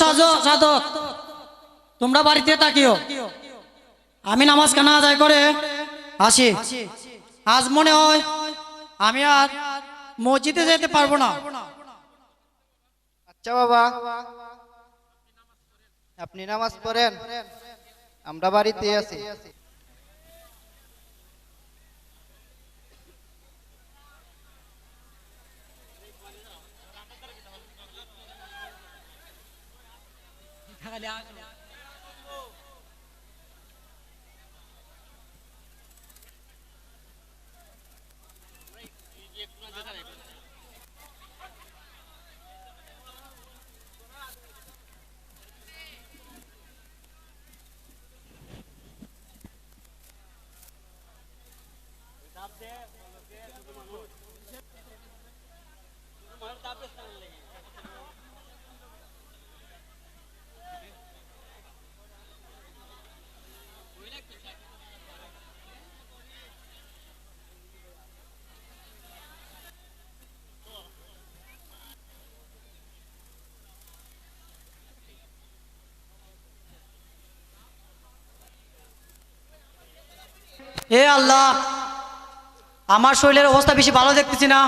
সাজ সাধক তোমরা বাড়িতে তাকিও আমি নামাজ কানা আদায় করে আসি। আজ মনে হয় আমি আর মসজিদে যেতে পারব না। আচ্ছা বাবা। আপনি নামাজ পড়েন। আমরা বাড়িতে আছি। आप दे बोलो दे तुम मनुष्य तुम हर तापे स्थान लेंगे হে আল্লাহ, আমার শরীরের অবস্থা বেশি ভালো দেখতেছি না।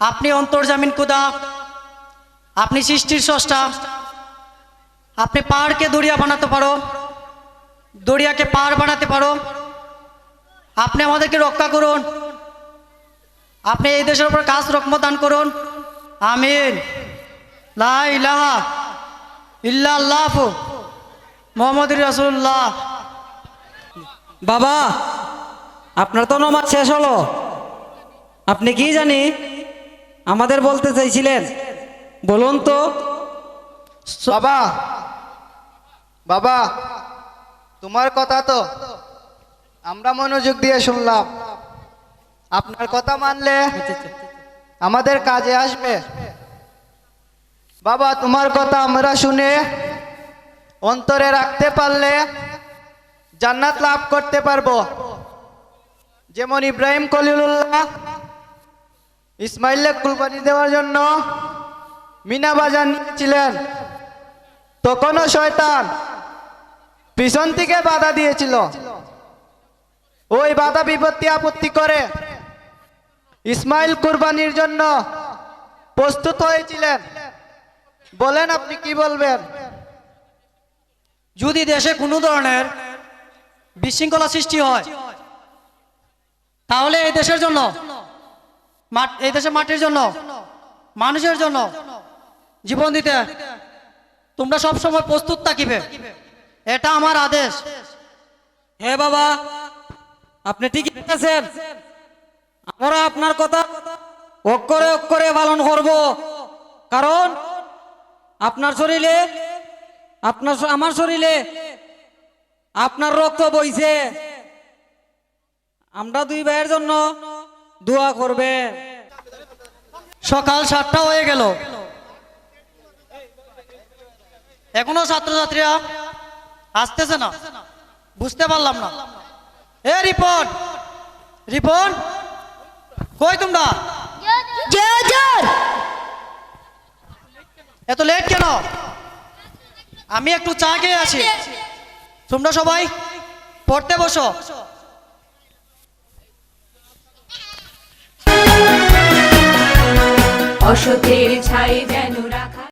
আপনি অন্তর্জামিন কুদা, আপনি সৃষ্টির স্রষ্টা, আপনি পাহাড়কে দরিয়া বানাতে পারো, দরিয়াকে পাহাড় বানাতে পারো, আপনি আমাদেরকে রক্ষা করুন, আপনি এই দেশের উপর কাজ রকম দান করুন। আমিন। লা ইলাহা ইল্লাল্লাহ মোহাম্মদ রাসূলুল্লাহ। বাবা, আপনার তো নমাজ শেষ হলো। আপনি কি জানি আমাদের বলতে চাইছিলেন? বলুন তো। বাবা বাবা, তোমার কথা তো আমরা মনোযোগ দিয়ে শুনলাম। আপনার কথা মানলে আমাদের কাজে আসবে। বাবা, তোমার কথা আমরা শুনে অন্তরে রাখতে পারলে জান্নাত লাভ করতে পারব। যেমন ইব্রাহিম কলিলুল্লাহ, ইসমাইলকে কুরবানি দেওয়ার জন্য মিনা বাজার নিয়েছিলেন। তখনও শয়তান পিছন থেকে বাধা দিয়েছিল। ওই বাধা বিপত্তি আপত্তি করে ইসমাইল কুরবানির জন্য প্রস্তুত হয়েছিলেন। বলেন আপনি কি বলবেন? যদি দেশে কোনো ধরনের বিশৃঙ্খলা সৃষ্টি হয়। তাহলে এই দেশের জন্য এই দেশের মাটির জন্য, মানুষের জন্য জীবন দিতে তোমরা সব সময় প্রস্তুত থাকিবে। এটা আমার আদেশ। হে বাবা, আপনি ঠিকই আছেন আমরা আপনার কথা অক্ষরে অক্ষরে পালন করব। কারণ আপনার শরীরে, আপনার আমার শরীরে আপনার রক্ত বইছে। আমরা দুই ভাইয়ের জন্য দোয়া করবে। সকাল সাতটা হয়ে গেল। এখনও ছাত্রছাত্রীরা আসতেছে না। বুঝতে পারলাম না। এ রিপন! রিপন! কই তোমরা? এত লেট কেন? আমি একটু চা খেয়ে আসি। তোমরা সবাই পড়তে বসো। অসতের ছাই যেন রাখা